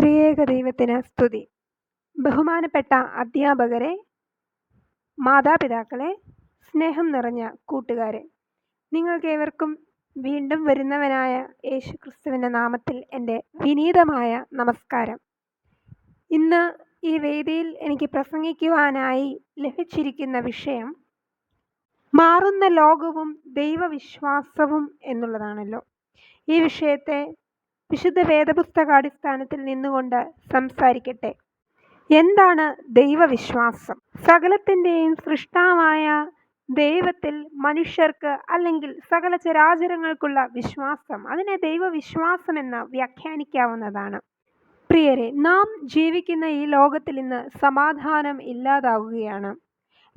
ത്രിയേക ദൈവത്തിന് സ്തുതി. ബഹുമാനപ്പെട്ട അധ്യാപകരെ മാതാപിതാക്കളെ സ്നേഹം നിറഞ്ഞ കൂട്ടുകാരെ നിങ്ങൾക്കേവർക്കും വീണ്ടും വരുന്നവനായ യേശു ക്രിസ്തുവിന്റെ നാമത്തിൽ എന്റെ വിനീതമായ നമസ്കാരം. ഇന്ന് ഈ വേദിയിൽ എനിക്ക് പ്രസംഗിക്കുവാനായി ലഭിച്ചിരിക്കുന്ന വിഷയം മാറുന്ന ലോകവും ദൈവവിശ്വാസവും എന്നുള്ളതാണല്ലോ. ഈ വിഷയത്തെ വിശുദ്ധ വേദപുസ്തകാടിസ്ഥാനത്തിൽ നിന്നുകൊണ്ട് സംസാരിക്കട്ടെ. എന്താണ് ദൈവവിശ്വാസം? സകലത്തിന്റെയും സൃഷ്ടാവായ ദൈവത്തിൽ മനുഷ്യർക്ക് അല്ലെങ്കിൽ സകല ചരാചരങ്ങൾക്കുള്ള വിശ്വാസം. അതിനെ ദൈവവിശ്വാസം എന്ന് വ്യാഖ്യാനിക്കാവുന്നതാണ്. പ്രിയരെ നാം ജീവിക്കുന്ന ഈ ലോകത്തിൽ ഇന്ന് സമാധാനം ഇല്ലാതാവുകയാണ്.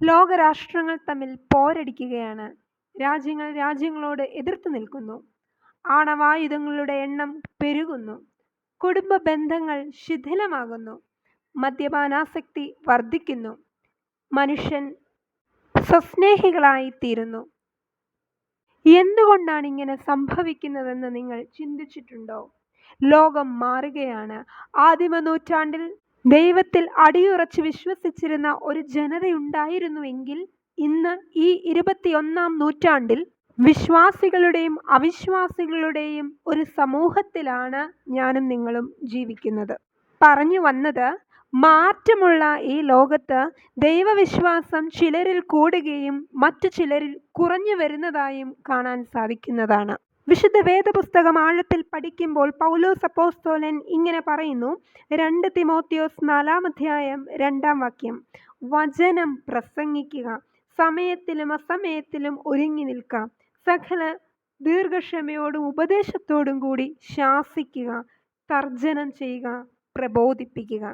ലോകരാഷ്ട്രങ്ങൾ തമ്മിൽ പോരടിക്കുകയാണ്. രാജ്യങ്ങൾ രാജ്യങ്ങളോട് എതിർത്ത് നിൽക്കുന്നു. ആണവായുധങ്ങളുടെ എണ്ണം പെരുകുന്നു. കുടുംബ ബന്ധങ്ങൾ ശിഥിലമാകുന്നു. മദ്യപാനാസക്തി വർദ്ധിക്കുന്നു. മനുഷ്യൻ സ്വസ്നേഹികളായി തീരുന്നു എന്തുകൊണ്ടാണ് ഇങ്ങനെ സംഭവിക്കുന്നതെന്ന് നിങ്ങൾ ചിന്തിച്ചിട്ടുണ്ടോ? ലോകം മാറുകയാണ്. ആദിമ നൂറ്റാണ്ടിൽ ദൈവത്തിൽ അടിയുറച്ച് വിശ്വസിച്ചിരുന്ന ഒരു ജനതയുണ്ടായിരുന്നുവെങ്കിൽ ഇന്ന് ഈ ഇരുപത്തിയൊന്നാം നൂറ്റാണ്ടിൽ വിശ്വാസികളുടെയും അവിശ്വാസികളുടെയും ഒരു സമൂഹത്തിലാണ് ഞാനും നിങ്ങളും ജീവിക്കുന്നത്. പറഞ്ഞു വന്നത് മാറ്റമുള്ള ഈ ലോകത്ത് ദൈവവിശ്വാസം ചിലരിൽ കൂടുകയും മറ്റു ചിലരിൽ കുറഞ്ഞു വരുന്നതായും കാണാൻ സാധിക്കുന്നതാണ്. വിശുദ്ധ വേദപുസ്തകം ആഴത്തിൽ പഠിക്കുമ്പോൾ പൗലോസ് അപ്പോസ്തോലൻ ഇങ്ങനെ പറയുന്നു രണ്ട് തിമോത്തിയോസ് നാലാം അധ്യായം രണ്ടാം വാക്യം വചനം പ്രസംഗിക്കുക സമയത്തിലും അസമയത്തിലും ഒരുങ്ങി നിൽക്കാം. സകല ദീർഘക്ഷമയോടും ഉപദേശത്തോടും കൂടി ശാസിക്കുക തർജനം ചെയ്യുക പ്രബോധിപ്പിക്കുക.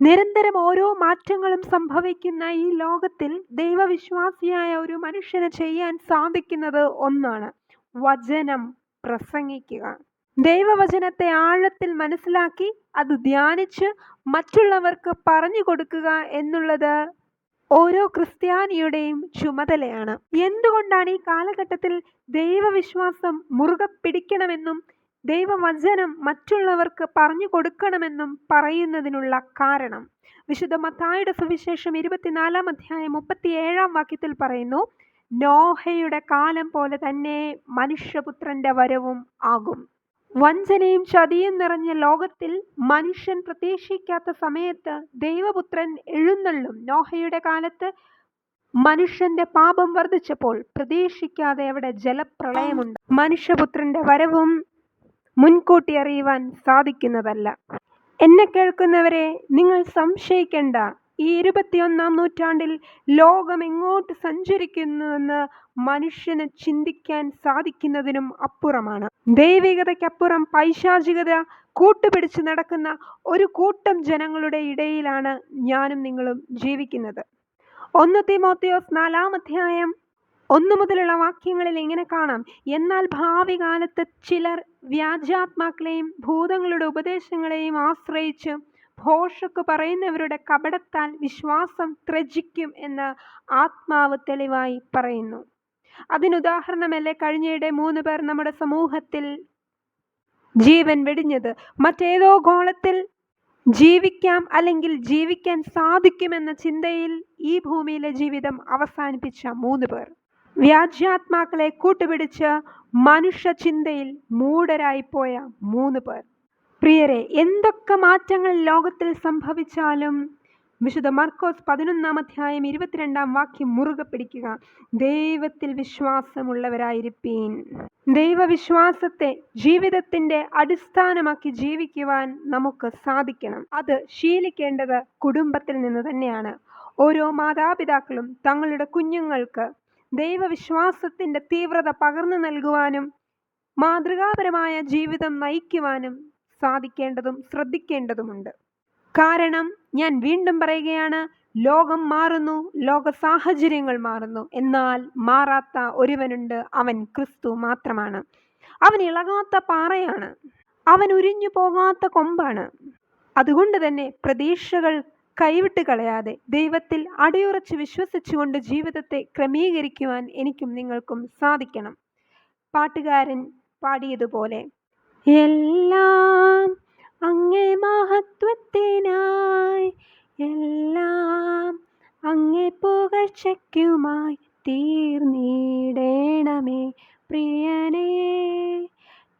നിരന്തരം ഓരോ മാറ്റങ്ങളും സംഭവിക്കുന്ന ഈ ലോകത്തിൽ ദൈവവിശ്വാസിയായ ഒരു മനുഷ്യന് ചെയ്യാൻ സാധിക്കുന്നത് ഒന്നാണ് വചനം പ്രസംഗിക്കുക. ദൈവവചനത്തെ ആഴത്തിൽ മനസ്സിലാക്കി അത് ധ്യാനിച്ച് മറ്റുള്ളവർക്ക് പറഞ്ഞു കൊടുക്കുക എന്നുള്ളത് ഓരോ ക്രിസ്ത്യാനിയുടെയും ചുമതലയാണ്. എന്തുകൊണ്ടാണ് ഈ കാലഘട്ടത്തിൽ ദൈവവിശ്വാസം മുറുകെ പിടിക്കണമെന്നും ദൈവവചനം മറ്റുള്ളവർക്ക് പറഞ്ഞു കൊടുക്കണമെന്നും പറയുന്നതിനുള്ള കാരണം? വിശുദ്ധ മത്തായുടെ സുവിശേഷം ഇരുപത്തിനാലാം അധ്യായം മുപ്പത്തിയേഴാം വാക്യത്തിൽ പറയുന്നു നോഹയുടെ കാലം പോലെ തന്നെ മനുഷ്യപുത്രന്റെ വരവും ആകും. വഞ്ചനയും ചതിയും നിറഞ്ഞ ലോകത്തിൽ മനുഷ്യൻ പ്രതീക്ഷിക്കാത്ത സമയത്ത് ദൈവപുത്രൻ എഴുന്നള്ളും. നോഹയുടെ കാലത്ത് മനുഷ്യന്റെ പാപം വർദ്ധിച്ചപ്പോൾ പ്രതീക്ഷിക്കാതെ അവിടെ ജലപ്രളയമുണ്ട്. മനുഷ്യപുത്രന്റെ വരവും മുൻകൂട്ടി അറിയുവാൻ സാധിക്കുന്നതല്ല. എന്നെ കേൾക്കുന്നവരെ നിങ്ങൾ സംശയിക്കേണ്ട. ഈ ഇരുപത്തിയൊന്നാം നൂറ്റാണ്ടിൽ ലോകം എങ്ങോട്ട് സഞ്ചരിക്കുന്നുവെന്ന് മനുഷ്യന് ചിന്തിക്കാൻ സാധിക്കുന്നതിനും അപ്പുറമാണ്. ദൈവികതയ്ക്കപ്പുറം പൈശാചികത കൂട്ടുപിടിച്ച് നടക്കുന്ന ഒരു കൂട്ടം ജനങ്ങളുടെ ഇടയിലാണ് ഞാനും നിങ്ങളും ജീവിക്കുന്നത്. ഒന്ന് തിമോത്തിയോസ് നാലാം അധ്യായം ഒന്നു മുതലുള്ള വാക്യങ്ങളിൽ ഇങ്ങനെ കാണാം. എന്നാൽ ഭാവി കാലത്ത് ചിലർ വ്യാജാത്മാക്കളെയും ഭൂതങ്ങളുടെ ഉപദേശങ്ങളെയും ആശ്രയിച്ച് ഭോഷക്ക് പറയുന്നവരുടെ കപടത്താൽ വിശ്വാസം ത്രജിക്കും എന്ന് ആത്മാവ് തെളിവായി പറയുന്നു. അതിനുദാഹരണമല്ലേ കഴിഞ്ഞയിടെ മൂന്ന് പേർ നമ്മുടെ സമൂഹത്തിൽ ജീവൻ വെടിഞ്ഞത്? മറ്റേതോ ഗോളത്തിൽ ജീവിക്കാം അല്ലെങ്കിൽ ജീവിക്കാൻ സാധിക്കുമെന്ന ചിന്തയിൽ ഈ ഭൂമിയിലെ ജീവിതം അവസാനിപ്പിച്ച മൂന്ന് പേർ. വ്യാജ്യാത്മാക്കളെ കൂട്ടുപിടിച്ച് മനുഷ്യ ചിന്തയിൽ മൂഢരായിപ്പോയ മൂന്ന് പേർ. പ്രിയരെ എന്തൊക്കെ മാറ്റങ്ങൾ ലോകത്തിൽ സംഭവിച്ചാലും? വിശുദ്ധ മർക്കോസ് പതിനൊന്നാം അധ്യായം ഇരുപത്തിരണ്ടാം വാക്യം മുറുകെ പിടിക്കുക. ദൈവത്തിൽ വിശ്വാസമുള്ളവരായിരിപ്പീൻ. ദൈവവിശ്വാസത്തെ ജീവിതത്തിന്റെ അടിസ്ഥാനമാക്കി ജീവിക്കുവാൻ നമുക്ക് സാധിക്കണം. അത് ശീലിക്കേണ്ടത് കുടുംബത്തിൽ നിന്ന് തന്നെയാണ്. ഓരോ മാതാപിതാക്കളും തങ്ങളുടെ കുഞ്ഞുങ്ങൾക്ക് ദൈവവിശ്വാസത്തിന്റെ തീവ്രത പകർന്നു നൽകുവാനും മാതൃകാപരമായ ജീവിതം നയിക്കുവാനും സാധിക്കേണ്ടതും ശ്രദ്ധിക്കേണ്ടതുമുണ്ട്. കാരണം ഞാൻ വീണ്ടും പറയുകയാണ് ലോകം മാറുന്നു ലോക സാഹചര്യങ്ങൾ മാറുന്നു. എന്നാൽ മാറാത്ത ഒരുവനുണ്ട് അവൻ ക്രിസ്തു മാത്രമാണ്. അവൻ ഇളകാത്ത പാറയാണ്. അവൻ ഉരിഞ്ഞു പോകാത്ത കൊമ്പാണ്. അതുകൊണ്ട് തന്നെ പ്രതീക്ഷകൾ കൈവിട്ട് കളയാതെ ദൈവത്തിൽ അടിയുറച്ച് വിശ്വസിച്ചുകൊണ്ട് ജീവിതത്തെ ക്രമീകരിക്കുവാൻ എനിക്കും നിങ്ങൾക്കും സാധിക്കണം. പാട്ടുകാരൻ പാടിയതുപോലെ എല്ലാം അങ്ങേ മഹത്വത്തിനായി എല്ലാം അങ്ങേ പുകഴ്ചയ്ക്കുമായി തീർന്നിടേണമേ പ്രിയനേ.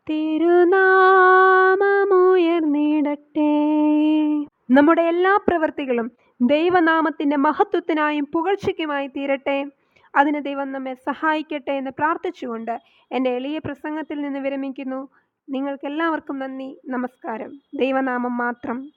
തിരുനാമമുയർന്നിടട്ടെ. നമ്മുടെ എല്ലാ പ്രവൃത്തികളും ദൈവനാമത്തിന്റെ മഹത്വത്തിനായും പുകഴ്ചയ്ക്കുമായി തീരട്ടെ. അതിന് ദൈവം നമ്മെ സഹായിക്കട്ടെ എന്ന് പ്രാർത്ഥിച്ചുകൊണ്ട് എന്റെ എളിയ പ്രസംഗത്തിൽ നിന്ന് വിരമിക്കുന്നു. നിങ്ങൾക്കെല്ലാവർക്കും നന്ദി നമസ്കാരം. ദൈവനാമം മാത്രം.